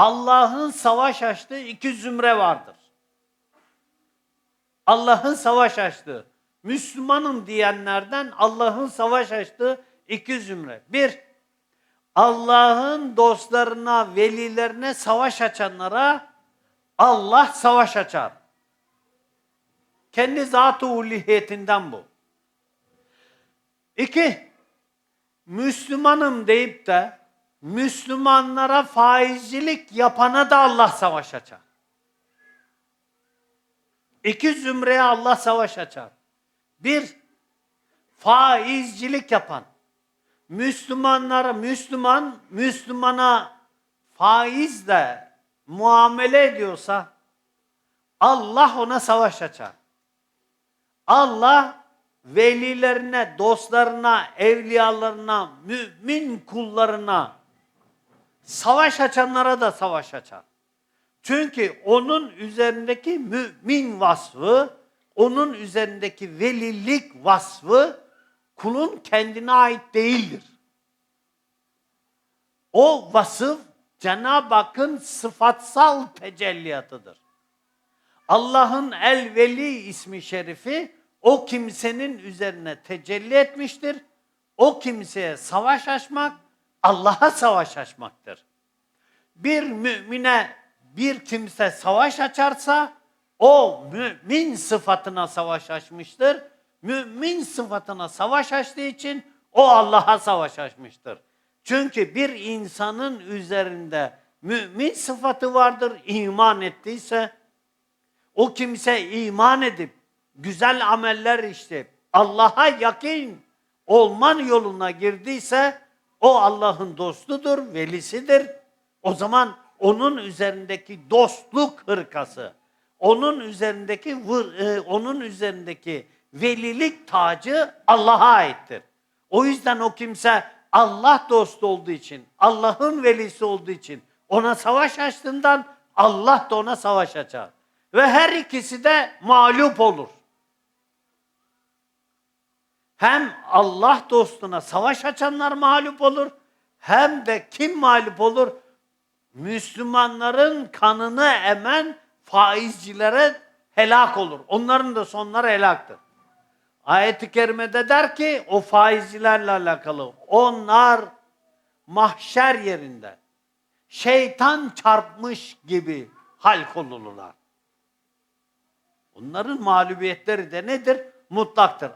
Allah'ın savaş açtığı iki zümre vardır. Allah'ın savaş açtığı, Müslümanım diyenlerden Allah'ın savaş açtığı iki zümre. Bir, Allah'ın dostlarına, velilerine savaş açanlara Allah savaş açar. Kendi zat-ı uluhiyetinden bu. İki, Müslümanım deyip de Müslümanlara faizcilik yapana da Allah savaş açar. İki zümreye Allah savaş açar. Bir, faizcilik yapan. Müslümanlara, Müslüman, Müslümana faizle muamele ediyorsa Allah ona savaş açar. Allah velilerine, dostlarına, evliyalarına, mümin kullarına savaş açanlara da savaş açar. Çünkü onun üzerindeki mümin vasfı, onun üzerindeki velilik vasfı kulun kendine ait değildir. O vasıf Cenab-ı Hakk'ın sıfatsal tecelliyatıdır. Allah'ın El Veli ismi şerifi o kimsenin üzerine tecelli etmiştir. O kimseye savaş açmak Allah'a savaş açmaktır. Bir mümine bir kimse savaş açarsa o mümin sıfatına savaş açmıştır. Mümin sıfatına savaş açtığı için o Allah'a savaş açmıştır. Çünkü bir insanın üzerinde mümin sıfatı vardır, iman ettiyse o kimse iman edip güzel ameller işleyip Allah'a yakın olman yoluna girdiyse o Allah'ın dostudur, velisidir. O zaman onun üzerindeki dostluk hırkası, onun üzerindeki e, onun üzerindeki velilik tacı Allah'a aittir. O yüzden o kimse Allah dostu olduğu için, Allah'ın velisi olduğu için ona savaş açtığından Allah da ona savaş açar. Ve her ikisi de mağlup olur. Hem Allah dostuna savaş açanlar mağlup olur, hem de kim mağlup olur? Müslümanların kanını emen faizcilere helak olur. Onların da sonları helaktır. Ayet-i kerimede der ki o faizcilerle alakalı onlar mahşer yerinde şeytan çarpmış gibi halk olurlar. Onların mağlubiyetleri de nedir? Mutlaktır.